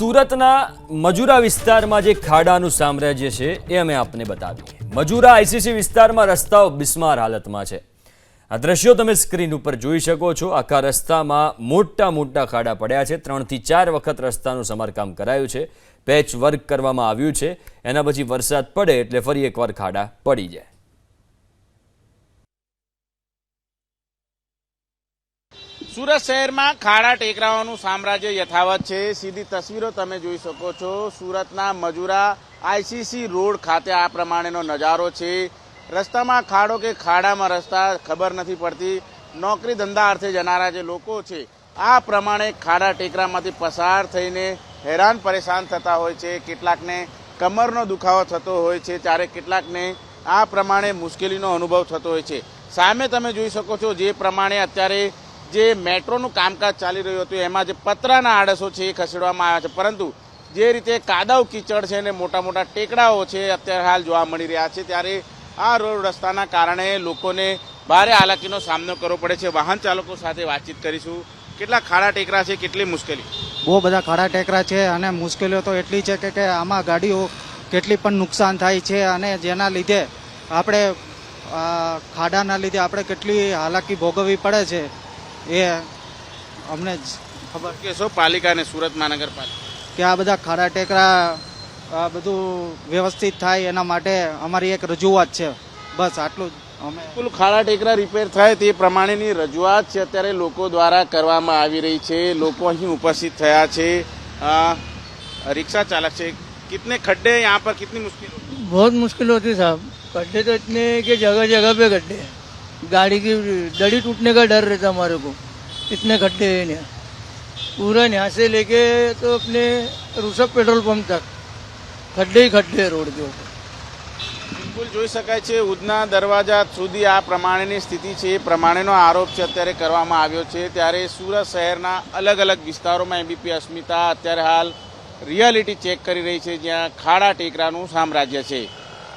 સુરતના મજુરા વિસ્તારમાં જે ખાડાનું સામ્રાજ્ય છે, એ અમે આપને બતાવીએ. મજુરા આઈસીસી વિસ્તારમાં રસ્તાઓ બિસ્માર હાલતમાં છે. આ દ્રશ્યો તમે સ્ક્રીન ઉપર જોઈ શકો છો. આખા રસ્તામાં મોટા મોટા ખાડા પડ્યા છે. ત્રણથી ચાર વખત રસ્તાનું સમારકામ કરાયું છે. પેચ વર્ક કરવામાં આવ્યું છે. એના પછી વરસાદ પડે એટલે ફરી એકવાર ખાડા પડી જાય. સુરત શહેરમાં ખાડા ટેકરાઓનું સામ્રાજ્ય યથાવત છે. સીધી તસવીરો તમે જોઈ શકો છો. સુરતના મજુરા આઈસીસી રોડ ખાતે આ પ્રમાણેનો નજારો છે. રસ્તામાં ખાડો કે ખાડામાં રસ્તા ખબર નથી પડતી. નોકરી ધંધા અર્થે જનારા જે લોકો છે, આ પ્રમાણે ખાડા ટેકરામાંથી પસાર થઈને હેરાન પરેશાન થતા હોય છે. કેટલાકને કમરનો દુખાવો થતો હોય છે, ત્યારે કેટલાકને આ પ્રમાણે મુશ્કેલીનો અનુભવ થતો હોય છે. સામે તમે જોઈ શકો છો જે પ્રમાણે અત્યારે જે મેટ્રોનું કામકાજ ચાલી રહ્યું હતું, એમાં જે પતરાના આડસો છે એ ખસેડવામાં આવ્યા છે. પરંતુ જે રીતે કાદવ કીચડ છે અને મોટા મોટા ટેકડાઓ છે, અત્યારે હાલ જોવા મળી રહ્યા છે, ત્યારે આ રોડ રસ્તાના કારણે લોકોને ભારે હાલાકીનો સામનો કરવો પડે છે. વાહન ચાલકો સાથે વાતચીત કરીશું. કેટલા ખાડા ટેકરા છે, કેટલી મુશ્કેલી? બહુ બધા ખાડા ટેકરા છે અને મુશ્કેલીઓ તો એટલી છે કે કે આમાં ગાડીઓ કેટલી પણ નુકસાન થાય છે અને જેના લીધે આપણે ખાડાના લીધે આપણે કેટલી હાલાકી ભોગવવી પડે છે. એ અમને જ ખબર કેશો પાલિકા અને સુરત મહાનગરપાલિકા કે આ બધા ખાડા ટેકરા આ બધું વ્યવસ્થિત થાય એના માટે અમારી એક રજૂઆત છે બસ આટલું જ અમે કુલ ખાડા ટેકરા રિપેર થાય તે પ્રમાણેની રજૂઆત છે અત્યારે લોકો દ્વારા કરવામાં આવી રહી છે લોકો અહીં ઉપસ્થિત થયા છે અ, रिक्शा चालक से कितने खड्डे हैं यहाँ पर कितनी मुश्किल होती बहुत मुश्किल होती है साहब गड्ढे तो इतने हैं कि जगह जगह पे गड्ढे हैं गाड़ी की दड़ी टूटने का डर रहता हमारे को इतने गड्ढे हैं यहाँ पूरा यहाँ से लेके तो अपने रूसब पेट्रोल पंप तक खड्डे ही खड्डे हैं रोड के ऊपर બિલકુલ જોઈ શકાય છે ઉધના દરવાજા સુધી આ પ્રમાણેની સ્થિતિ છે એ પ્રમાણેનો આરોપ છે અત્યારે કરવામાં આવ્યો છે ત્યારે સુરત શહેરના અલગ અલગ વિસ્તારોમાં એબીપી અસ્મિતા અત્યારે હાલ રિયાલિટી ચેક કરી રહી છે જ્યાં ખાડા ટેકરાનું સામ્રાજ્ય છે